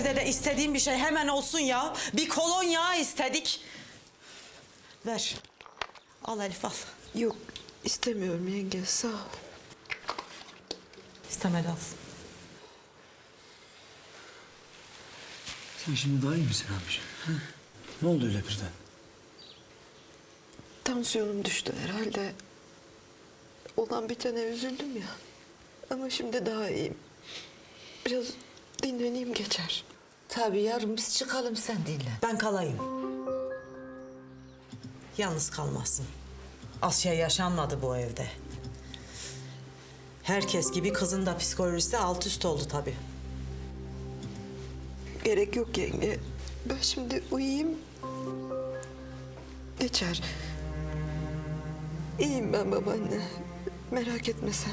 evde de istediğim bir şey hemen olsun ya. Bir kolonya istedik. Ver. Al Elif al. Yok istemiyorum yenge sağ ol. İstemedi alsın. Sen şimdi daha iyi misin abiciğim? ha? Ne oldu öyle birden? Tansiyonum düştü herhalde. Olan bitene üzüldüm ya. Ama şimdi daha iyiyim. Biraz dinleneyim geçer. Tabii yarın biz çıkalım sen dinle. Ben kalayım. Yalnız kalmazsın. Az şey yaşanmadı bu evde. Herkes gibi kızın da psikolojisi alt üst oldu tabii. Gerek yok yenge. Ben şimdi uyuyayım. Geçer. İyiyim ben babaanne. Merak etme sen.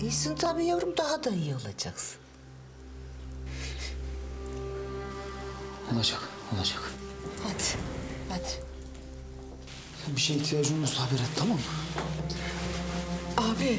İyisin tabii yavrum daha da iyi olacaksın. Olacak, olacak. Hadi, hadi. Bir şeye ihtiyacın olursa haber et tamam mı? Abi.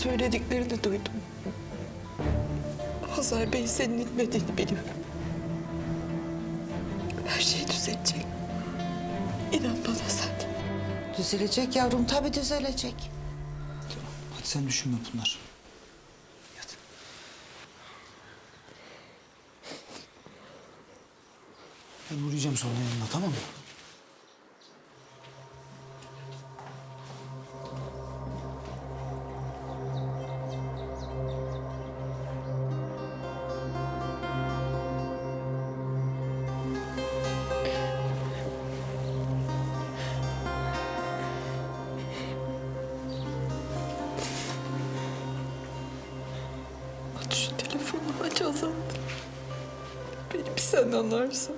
Söylediklerini duydum. Hazar Bey senin gitmediğini biliyorum. Her şey düzelecek. İnan bana sen. Düzelecek yavrum tabii düzelecek. Hadi sen düşünme bunlar. Yat. Ben uğrayacağım sonra yanına tamam mı? Sen anlarsın.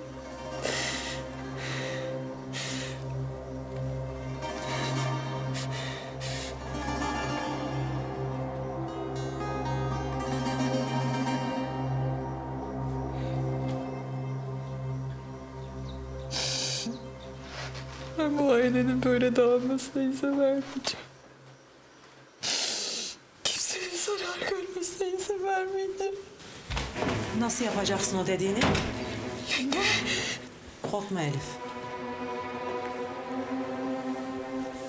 Ben bu ailenin böyle dağılmasına izin vermeyeceğim. Kimsenin zarar görmesine izin vermeyeceğim. Nasıl yapacaksın o dediğini? Korkma Elif.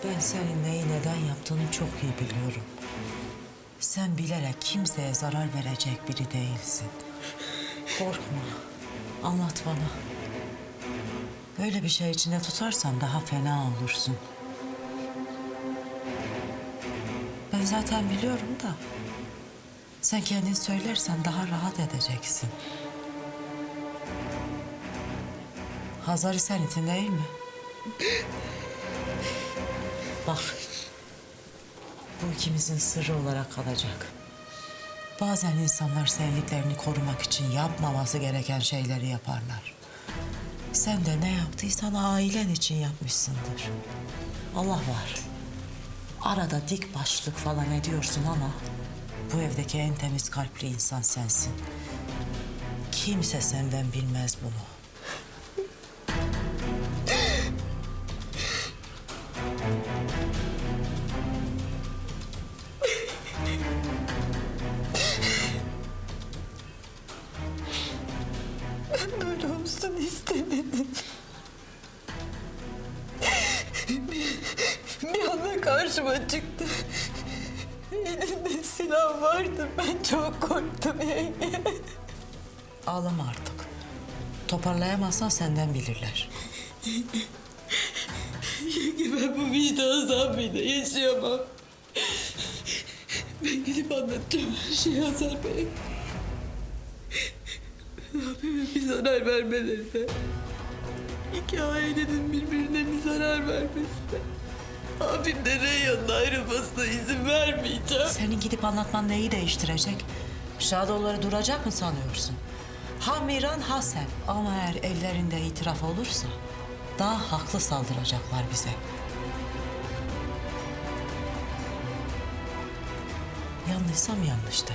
Ben senin neyi neden yaptığını çok iyi biliyorum. Sen bilerek kimseye zarar verecek biri değilsin. Korkma. Anlat bana. Böyle bir şey içinde tutarsan daha fena olursun. Ben zaten biliyorum da. Sen kendin söylersen daha rahat edeceksin. Hazar'ı sen itin değil mi? Bak. Bu ikimizin sırrı olarak kalacak. Bazen insanlar sevdiklerini korumak için yapmaması gereken şeyleri yaparlar. Sen de ne yaptıysan ailen için yapmışsındır. Allah var. Arada dik başlık falan ediyorsun ama bu evdeki en temiz kalpli insan sensin. Kimse senden bilmez bunu. Olsun istemedim. karşıma çıktı. Elinde silah vardı. Ben çok korktum yenge. Ağlama artık. Toparlayamazsan senden bilirler. Yenge ben bu vicdan azabıyla yaşayamam. Ben gidip anlatacağım her şeyi Hazar Bey. Zarar vermelerine. İki ailenin birbirine bir zarar vermesine. Abim de Reyhan'ın ayrılmasına izin vermeyeceğim. Senin gidip anlatman neyi değiştirecek? Şadoları duracak mı sanıyorsun? Ha Miran ha sen. Ama eğer ellerinde itiraf olursa daha haklı saldıracaklar bize. Yanlışsam yanlıştı.